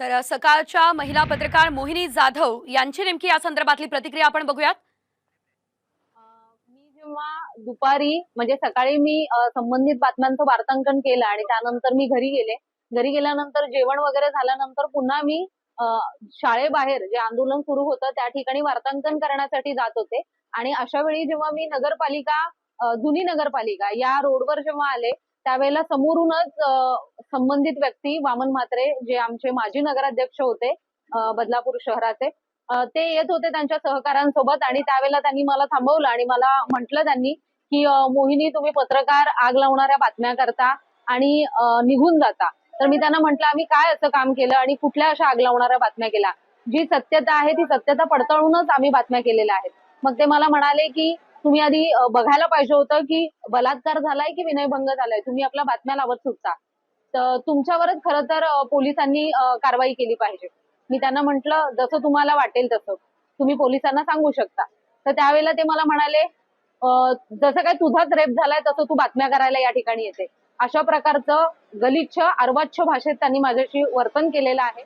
तर सकाळच्या महिला पत्रकार मोहिनी जाधव यांची नेमकी या संदर्भातली प्रतिक्रिया आपण बघूयात. मी जेव्हा दुपारी म्हणजे सकाळी मी संबंधित बातम्यांचं वार्तांकन केलं आणि त्यानंतर मी घरी गेले. घरी गेल्यानंतर जेवण वगैरे झाल्यानंतर पुन्हा मी शाळेबाहेर जे आंदोलन सुरू होतं त्या ठिकाणी वार्तांकन करण्यासाठी जात होते. आणि अशा वेळी जेव्हा मी नगरपालिका अ, जुनी नगरपालिका या रोडवर जेव्हा आले त्यावेळेला समोरूनच संबंधित व्यक्ती वामन म्हात्रे जे आमचे माजी नगराध्यक्ष होते बदलापूर शहराचे ते येत होते त्यांच्या सहकारांसोबत आणि त्यावेळेला त्यांनी मला थांबवलं आणि मला म्हटलं त्यांनी की मोहिनी तुम्ही पत्रकार आग लावणाऱ्या बातम्या करता आणि निघून जाता. तर मी त्यांना म्हटलं आम्ही काय असं काम केलं आणि कुठल्या अशा आग लावणाऱ्या बातम्या केल्या? जी सत्यता आहे ती सत्यता पडताळूनच आम्ही बातम्या केलेल्या आहेत. मग ते मला म्हणाले की तुम्ही आधी बघायला पाहिजे होतं की बलात्कार झालाय की विनयभंग झालाय? तुम्ही आपल्या बातम्या लावत सुटता. तुमच्यावरच खरं तर पोलिसांनी कारवाई केली पाहिजे. मी त्यांना म्हंटल जसं तुम्हाला वाटेल तसं. तुम्ही पोलिसांना सांगू शकता. तर त्यावेळेला ते मला म्हणाले जसं काय तुझाच रेप झालाय तसं तू बातम्या करायला या ठिकाणी येते. अशा प्रकारचं गलिच्छ अर्वाच्छ भाषेत त्यांनी माझ्याशी वर्तन केलेलं आहे.